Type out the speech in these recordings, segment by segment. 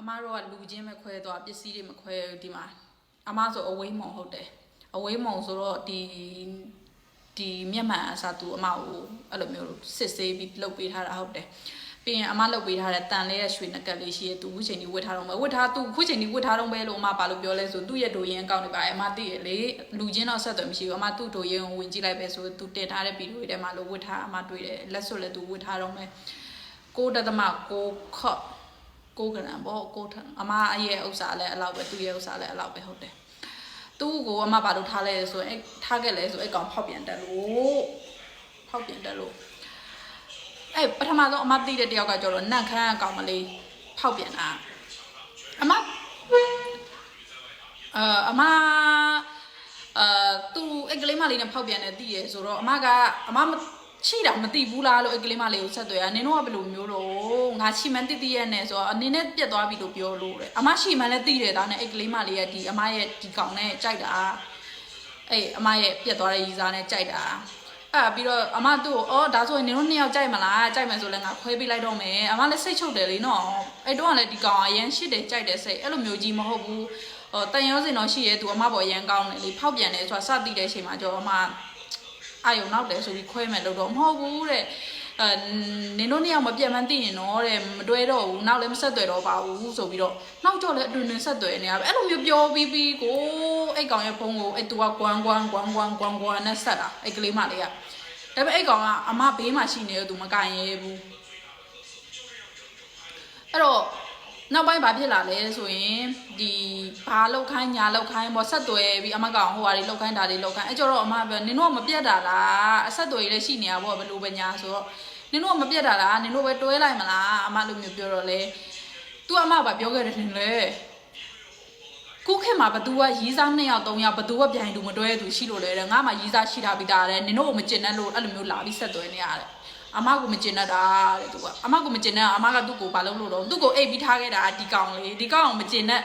အမတို့ကလူချင်းမခွဲသွားပစ္စည်းတွေမခွဲဘူးဒီမှာအမဆိုအဝေးမုံဟုတ်တယ်အဝေးမုံဆိုတော့ဒီဒီမျက်မှန်အစားသူအမကိုအဲ့လိုမျိုးစစ်ဆေးပြီးလုပ်ပေးထားတာဟုတ်တယ်ပြီးရင်အမလုပ်ပေးထားတဲ့တန်လေးရဲ့ရွှေနကတ်လေးရှိရဲ့သူခုချိန်ကြီးဝတ်ထားတော့မယ်ဝတ်ထားသူခုချိန်ကြီးဝတ်ထားတော့မယ်လို့အမပါလို့ပြောလဲဆိုသူ့ရဲ့ဒိုရင်အကောင့်တွေပါအမသိရလေလူချင်းတော့ဆက်သွယ်မရှိဘူးအမသူ့ဒိုရင်ကိုဝင်ကြည့်လိုက်ပဲဆိုသူတင်ထားတဲ့ဗီဒီယိုတွေထဲမှာလို့ဝတ်ထားအမတွေ့တယ်လက်စွပ်လည်းသူဝတ်ထားတော့မယ်6တသမ6ခော့ 6ဂရမ်ပေါ့6ထအမအရဲ့ဥစ္စာလည်းအလောက်ပဲသူ့ရဲ့ဥစ္စာလည်းအလောက်ပဲဟုတ်တယ်သူ့ကိုအမဘာလို့ထားလဲဆိုရင်အဲ့ထားခဲ့လဲဆိုအဲ့ကောင်ဖောက်ပြန်တက်လို့ဖောက်ပြန်တက်လို့အဲ့ပထမဆုံးအမသိတဲ့တယောက်ကကျတော့နန့်ခမ်းအကောင်မလေးဖောက်ပြန်တာအမအာအမအာသူအဲ့ကလေးမလေးနဲ့ဖောက်ပြန်တယ်သိရဆိုတော့အမကအမမ ချိတာမသိဘူးလားလို့အဲ့ကလေးမလေးကိုဆက်သွယ်ရနင်တို့ကဘယ်လိုမျိုးတော့ငါချိမှန်းတိတိရဲ့နဲ့ဆိုတော့အနေနဲ့ပြက်သွားပြီလို့ပြောလို့တဲ့အမရှိမှန်းလည်းသိတယ်ဒါနဲ့အဲ့ကလေးမလေးရဲ့ဒီအမရဲ့ဒီကောင်နဲ့ကြိုက်တာအဲ့အမရဲ့ပြက်သွားတဲ့ရီစားနဲ့ကြိုက်တာအဲ့ပြီးတော့အမသူ့ကိုအော်ဒါဆိုရင်နင်တို့နှစ်ယောက်ကြိုက်မလားကြိုက်မယ်ဆိုလည်းငါခွဲပေးလိုက်တော့မယ်အမလည်းစိတ်ချုပ်တယ်လေနော်အဲ့တော့ကလည်းဒီကောင်အရန်ရှစ်တယ်ကြိုက်တယ်စိတ်အဲ့လိုမျိုးကြီးမဟုတ်ဘူးဟိုတန်ရောစင်တော့ရှိရဲသူအမပေါ်အရန်ကောင်းတယ်လေဖောက်ပြန်တယ်ဆိုတာစတိတဲ့အချိန်မှာကျတော့အမ အာယုံနောက်တယ်ဆိုပြီးခွဲမယ်လို့တော့မဟုတ်ဘူးတဲ့အဲနင်တို့နှစ်ယောက်မပြတ်မှန်းသိရင်တော့တဲ့မတွဲတော့ဘူးနောက်လည်းမဆက်သွယ်တော့ပါဘူးဆိုပြီးတော့နောက်ကြော်လည်းအတွင်တွင်ဆက်သွယ်နေရပဲအဲ့လိုမျိုးပြောပြီးပြီးကိုအဲ့ကောင်ရဲ့ဖုန်းကိုအဲ့သူကကွမ်ကွမ်ကွမ်ကွမ်ကွမ်ကွမ်နဲ့ဆက်တာအဲ့ကလေးမလေးကဒါပေမဲ့အဲ့ကောင်ကအမဘေးမှာရှိနေတော့သူမကင်ရဲဘူးအဲ့တော့နောက်ပိုင်းဘာဖြစ်လာလဲဆိုရင်ဒီ ဘာလောက်ခိုင်းညာလောက်ခိုင်းပေါ့ဆက်သွယ်ပြီးအမကောင်ဟိုဟာတွေလောက်ခိုင်းတာတွေလောက်ခိုင်းအဲ့ကျတော့အမပြောနင်တို့ကမပြတ်တာလားအဆက်သွယ်ရရှိနေရပေါ့ဘယ်လိုပဲညာဆိုတော့နင်တို့ကမပြတ်တာလားနင်တို့ပဲတွဲလိုက်မလားအမလိုမျိုးပြောတော့လေ तू အမကပြောခဲ့တယ်ထင်လေခုခေတ်မှာဘသူကရီးစား2ယောက်3ယောက်ဘသူကပြိုင်တူမတွဲသူရှိလို့လေတဲ့ငါမှရီးစားရှိတာပြီးသားတဲ့နင်တို့ကမကျင်တဲ့လို့အဲ့လိုမျိုးလာပြီးဆက်သွဲနေရတယ်အမကမကျင်တတ်တာတဲ့သူကအမကမကျင်တဲ့အမကသူ့ကိုဘာလုပ်လို့တော့သူ့ကိုအိတ်ပြီးထားခဲ့တာဒီကောင်လေဒီကောင်မကျင်တဲ့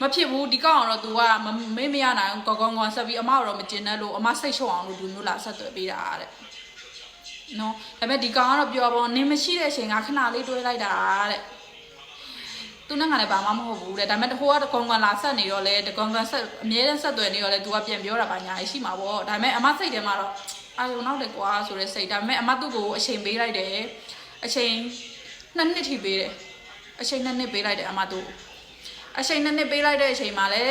မဖြစ်ဘူးဒီကောင်ကတော့ तू ကမမေးမရနိုင်ဘူးကောကောကောဆက်ပြီးအမကတော့မကျင်တဲ့လို့အမစိတ်ရှုံအောင်လို့ဒီမျိုးလာဆက်သွဲပေးတာတဲ့နော်ဒါပေမဲ့ဒီကောင်ကတော့ပြောပါဘောနင်မရှိတဲ့အချိန်ကခဏလေးတွဲလိုက်တာတဲ့သူနဲ့ငါလည်းဘာမှမဟုတ်ဘူးတဲ့ဒါပေမဲ့တဟိုကတကွန်ကွန်လာဆက်နေတော့လေတကွန်ကွန်ဆက်အမြဲတမ်းဆက်သွယ်နေတော့လေ तू ကပြန်ပြောတာပါညာရှိမှာပေါ့ဒါပေမဲ့အမစိတ်ထဲမှာတော့အာရုံနောက်တယ်ကွာဆိုတဲ့စိတ်ဒါပေမဲ့အမသူ့ကိုအချိန်ပေးလိုက်တယ်အချိန်နှစ်နှစ်ထိပေးတယ်အချိန်နှစ်နှစ်ပေးလိုက်တယ်အမသူ့ကို အချိန်နှစ်နှစ်ပေးလိုက်တဲ့အချိန်မှာလေ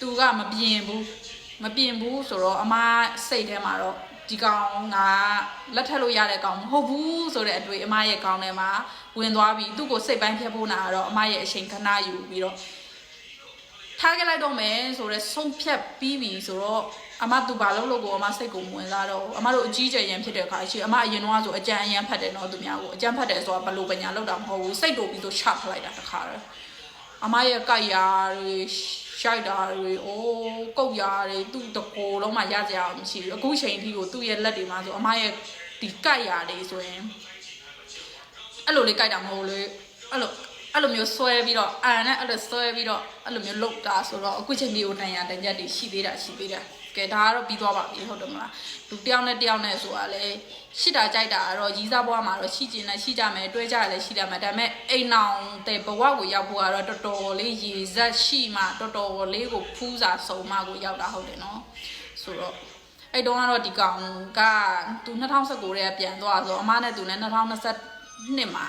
तू ကမပြင်ဘူးမပြင်ဘူးဆိုတော့အမစိတ်ထဲမှာတော့ဒီကောင်ကလက်ထပ်လို့ရတဲ့ကောင်မဟုတ်ဘူးဆိုတဲ့အတွေ့အမရဲ့ကောင်ထဲမှာဝင်သွားပြီးသူ့ကိုစိတ်ပိုင်းဖြတ်ဖို့နာတော့အမရဲ့အချိန်ခဏယူပြီးတော့ထားခဲ့လိုက်တော့မယ်ဆိုတော့ဆုံးဖြတ်ပြီးပြီဆိုတော့အမသူဘာလို့လို့ကိုအမစိတ်ကိုမဝင်စားတော့ဘူးအမတို့အကြီးကျယ်ရန်ဖြစ်တဲ့အခါရှိအမအရင်တော့ဆိုအကြံအရန်ဖတ်တယ်နော်သူများကိုအကြံဖတ်တယ်ဆိုတာဘလို့ပညာလောက်တာမဟုတ်ဘူးစိတ်တို့ပြီးတော့ချဖလိုက်တာတခါတည်း အမရဲ့ကြိုက်ရာတွေရှိုက်တာတွေအိုးကုတ်ရာတွေသူ့တကိုယ်လုံးမှရကြအောင်မရှိဘူးအခုချိန်ထိကိုသူ့ရဲ့လက်တွေမှာဆိုအမရဲ့ဒီကြိုက်ရာတွေဆိုရင်အဲ့လိုလေးကြိုက်တာမဟုတ်လေအဲ့လိုအဲ့လိုမျိုးဆွဲပြီးတော့အန်နဲ့အဲ့လိုဆွဲပြီးတော့အဲ့လိုမျိုးလုတ်တာဆိုတော့အခုချိန်ကြီးကိုတန်ရတန်ရက်တွေရှိသေးတာရှိသေးတယ် ကဲဒါကတော့ပြီးသွားပါပြီဟုတ်တယ်မလားလူတယောက်နဲ့တယောက်နဲ့ဆိုတာလေရှိတာကြိုက်တာကတော့ရီးစားဘွားမှာတော့ရှိကျင်နဲ့ရှိကြမယ်တွဲကြရလဲရှိကြမယ်ဒါပေမဲ့အိမ်အောင်တဲ့ဘဝကိုရောက်ဖို့ကတော့တော်တော်လေးရည်ဇက်ရှိမှတော်တော်လေးကိုဖူးစာစုံမှကိုရောက်တာဟုတ်တယ်နော်ဆိုတော့အဲ့တုန်းကတော့ဒီကောင်ကသူ2019ရဲပြန်သွားဆိုအမနဲ့သူနဲ့2022မှာ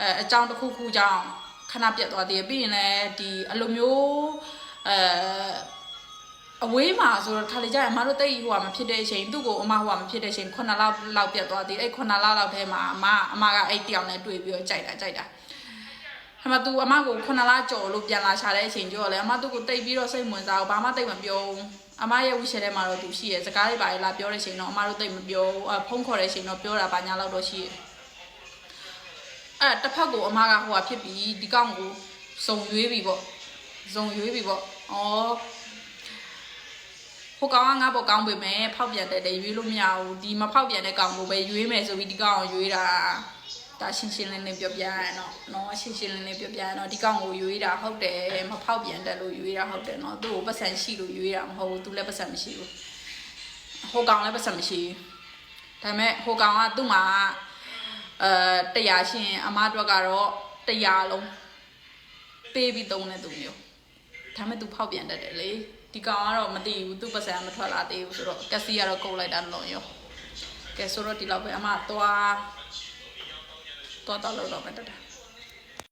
အဲအကြောင်းတစ်ခုခုကြောင့်ခဏပြတ်သွားသေးတယ်ပြီးရင်လည်းဒီအလိုမျိုးအဲ အဝေးမှာဆိုတော့ခါလေကြာအမတို့တိတ်ဟိုကမဖြစ်တဲ့အချိန်သူ့ကိုအမဟိုကမဖြစ်တဲ့အချိန်9လလောက်ပြတ်သွားသေးတယ်အဲ့9လလောက်ထဲမှာအမအမကအဲ့တယောက်နဲ့တွေ့ပြီးတော့ကြိုက်တာကြိုက်တာအမသူအမကို9လကြော်လို့ပြန်လာရှာတဲ့အချိန်ကြော်လဲအမသူ့ကိုတိတ်ပြီးတော့စိတ်ဝင်စားဘူးဘာမှတိတ်မပြောဘူးအမရဲ့ဝိရှယ်ထဲမှာတော့သူရှိရယ်စကားလေးပါလေလာပြောတဲ့ချိန်တော့အမတို့တိတ်မပြောဘူးအဖုန်းခေါ်တဲ့ချိန်တော့ပြောတာပါညာလောက်တော့ရှိရယ်အဲ့တစ်ဖက်ကိုအမကဟိုဟာဖြစ်ပြီးဒီကောင်ကိုစုံရွေးပြီပေါ့စုံရွေးပြီပေါ့ဩ ဟိုကောင်ကငါ့ဘောကောင်းပေမဲ့ဖောက်ပြန်တဲ့တဲ့ရွေးလို့မရဘူးဒီမဖောက်ပြန်တဲ့ကောင်ကိုပဲရွေးမယ်ဆိုပြီးဒီကောင်ကိုရွေးတာဒါရှင်းရှင်းလင်းလင်းပြောပြရရင်တော့နော်ရှင်းရှင်းလင်းလင်းပြောပြရရင်တော့ဒီကောင်ကိုရွေးတာဟုတ်တယ်မဖောက်ပြန်တဲ့လို့ရွေးတာဟုတ်တယ်နော်သူ့ကိုပတ်စံရှိလို့ရွေးတာမဟုတ်ဘူးသူလည်းပတ်စံမရှိဘူးဟိုကောင်လည်းပတ်စံမရှိဘူးဒါပေမဲ့ဟိုကောင်ကသူ့မှာအဲတရားရှင်အမအတွက်ကတော့တရားလုံးပေးပြီးသုံးတဲ့သူမျိုးဒါမဲ့သူဖောက်ပြန်တတ်တယ်လေ ဒီကောင်ကတော့မသိဘူးသူပတ်စံမထွက်လာသေးဘူးဆိုတော့ကက်စီကတော့ကုတ်လိုက်တာလုံးရောကဲဆိုတော့ဒီလောက်ပဲအမသွားသွားတော့လို့တော့ပဲတက်တာ